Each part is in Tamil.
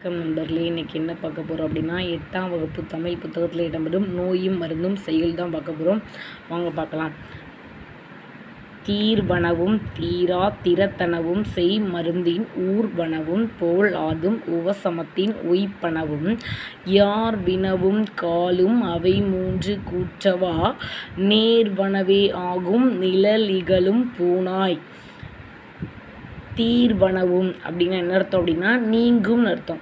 வணக்கம் நண்பர்களே. இன்றைக்கி என்ன பார்க்க போகிறோம் அப்படின்னா எட்டாம் வகுப்பு தமிழ் புத்தகத்தில் இடம்பெறும் நோயும் மருந்தும் செயல் தான் பார்க்க போகிறோம் வாங்க பார்க்கலாம். தீர்வனவும் தீரா திறத்தனவும் செய் மருந்தின் ஊர்வனவும் போல் ஆதும் உவசமத்தின் உய்ப்பனவும் யார் வினவும் காலும் அவை மூன்று கூற்றவா? நேர்வனவே ஆகும் நிழலிகளும் பூனாய். தீர்வனவும். அப்படின்னா என்ன அர்த்தம் அப்படின்னா நீங்கும்னு அர்த்தம்.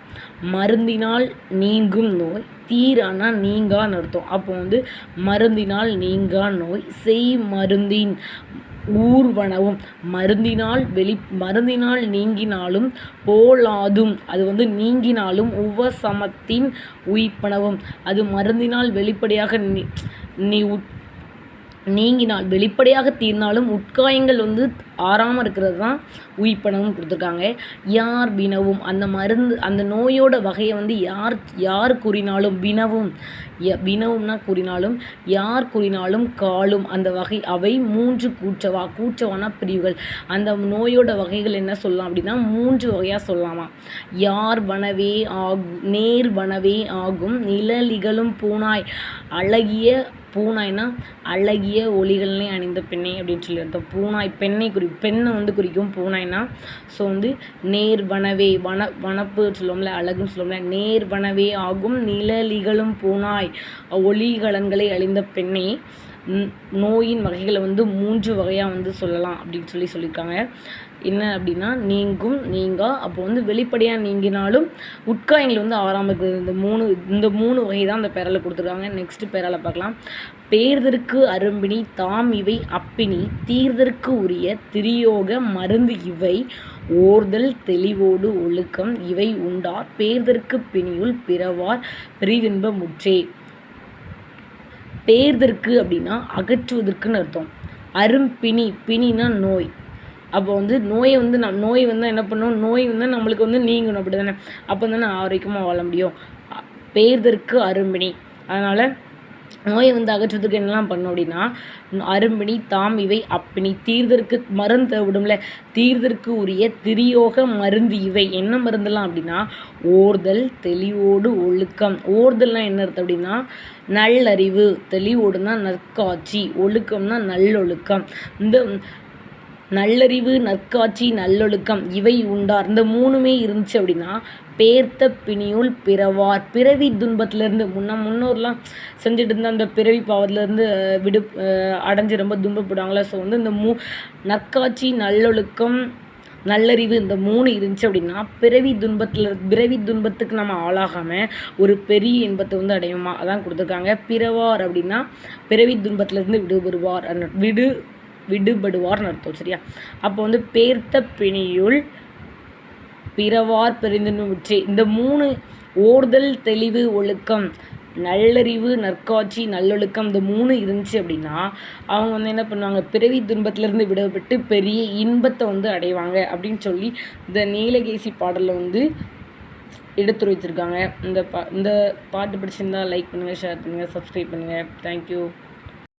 மருந்தினால் நீங்கும் நோய் தீரானா நீங்கான்னு அர்த்தம். அப்போ வந்து மருந்தினால் நீங்கா நோய் செய் மருந்தின் ஊர்வனவும். மருந்தினால் வெளி மருந்தினால் நீங்கினாலும் போலாதும். அது வந்து நீங்கினாலும் உவசமத்தின் உயிப்பனவும் அது மருந்தினால் வெளிப்படையாக நீ நீ உட் நீங்கினால் வெளிப்படையாக தீர்ந்தாலும் உட்காயங்கள் வந்து ஆறாமல் இருக்கிறது தான் உயிர்ப்பனவும் கொடுத்துருக்காங்க. யார் வினவும் அந்த மருந்து அந்த நோயோட வகையை வந்து யார் யார் கூறினாலும் வினவும் வினவும்னா கூறினாலும் யார் கூறினாலும் காலும். அந்த வகை அவை மூன்று கூச்சவா கூச்சவானா பிரிவுகள். அந்த நோயோட வகைகள் என்ன சொல்லலாம் அப்படின்னா மூன்று வகையாக சொல்லலாமா? யார் வனவே ஆகும் நேர் வனவே ஆகும். நிழலிகளும் பூனாய் அழகிய பூனாய்னா அழகிய ஒளிகள்னே அணிந்த பெண்ணை அப்படின்னு சொல்லி அர்த்தம். பூனாய் பெண்ணை குறி பெண்ணை வந்து குறிக்கும் பூனாய்னா ஸோ வந்து நேர் வனவே வன வனப்பு சொல்லுவோம்ல அழகுன்னு சொல்லுவோம்ல நேர் வனவே ஆகும் நிழலிகளும் பூனாய். ஒளிகலன்களை அழிந்த பெண்ணே நோயின் வகைகளை வந்து மூன்று வகையாக வந்து சொல்லலாம் அப்படின்னு சொல்லி சொல்லியிருக்காங்க. என்ன அப்படின்னா நீங்கும் நீங்கா. அப்போ வந்து வெளிப்படையாக நீங்கினாலும் உட்காயங்கள் வந்து ஆறாமல் இருக்குது இந்த மூணு இந்த மூணு வகை தான் அந்த பேரலை கொடுத்துருக்காங்க. நெக்ஸ்ட்டு பேரால் பார்க்கலாம். பேர்தற்கு அரும்பினி தாம் இவை அப்பினி. தீர்தற்கு உரிய திரியோக மருந்து இவை. ஓர்தல் தெளிவோடு ஒழுக்கம் இவை உண்டார் பேர்தற்கு பிணியுள் பிறவார் பிரிவின்ப முற்றே. பேர்தற்கு அப்படின்னா அகற்றுவதற்குன்னு அர்த்தம். அரும்பிணி பிணினா நோய். அப்போ வந்து நோயை வந்து நம் நோய் வந்து என்ன பண்ணணும் நோய் வந்து நம்மளுக்கு வந்து நீங்கணும். அப்படி தானே அப்போ தானே ஆரோக்கியமாக வாழ முடியும். பேர்தற்கு அரும்பிணி அதனால் நோயை வந்து அகற்றுறதுக்கு என்னெல்லாம் பண்ணோம் அப்படின்னா அரும்பிணி தாம் இவை அப்பிணி தீர்தற்கு மருந்து விடும்ல தீர்தற்கு உரிய திரியோக மருந்து இவை. என்ன மருந்தெல்லாம் அப்படின்னா ஓர்தல் தெளிவோடு ஒழுக்கம். ஓர்தல்லாம் என்ன அர்த்தம் அப்படின்னா நல்லறிவு. தெளிவோடுனா நற்காட்சி. ஒழுக்கம்னா நல்லொழுக்கம். இந்த நல்லறிவு நற்காட்சி நல்லொழுக்கம் இவை உண்டார். இந்த மூணுமே இருந்துச்சு அப்படின்னா பேர்த்த பிணியுள் பிறவார். பிறவி துன்பத்திலேருந்து முன்ன முன்னோர்லாம் செஞ்சுட்டு இருந்த அந்த பிறவி பாவத்திலேருந்து விடு அடைஞ்சு ரொம்ப துன்பப்படுவாங்களா? ஸோ வந்து இந்த மூ நற்காட்சி நல்லொழுக்கம் நல்லறிவு இந்த மூணு இருந்துச்சு அப்படின்னா பிறவி துன்பத்தில் பிறவி துன்பத்துக்கு நம்ம ஆளாகாமல் ஒரு பெரிய இன்பத்தை வந்து அடையுமா? அதான் கொடுத்துருக்காங்க. பிறவார் அப்படின்னா பிறவி துன்பத்திலேருந்து விடுபடுவார். விடு விடுபடுவார்னு அர்த்தம் சரியா? அப்போ வந்து பேர்த்த பிணியுள் பிறவார் பெரிந்துச்சு இந்த மூணு ஓர்தல் தெளிவு ஒழுக்கம் நல்லறிவு நற்காட்சி நல்லொழுக்கம் இந்த மூணு இருந்துச்சு அப்படின்னா அவங்க வந்து என்ன பண்ணுவாங்க? பிறவி துன்பத்திலேருந்து விடப்பட்டு பெரிய இன்பத்தை வந்து அடைவாங்க அப்படின்னு சொல்லி இந்த நீலகேசி பாடலில் வந்து எடுத்துரைத்திருக்காங்க இந்த பா இந்த பாட்டு பிடிச்சிருந்தா லைக் பண்ணுங்கள் ஷேர் பண்ணுங்கள் சப்ஸ்கிரைப் பண்ணுங்கள் தேங்க்யூ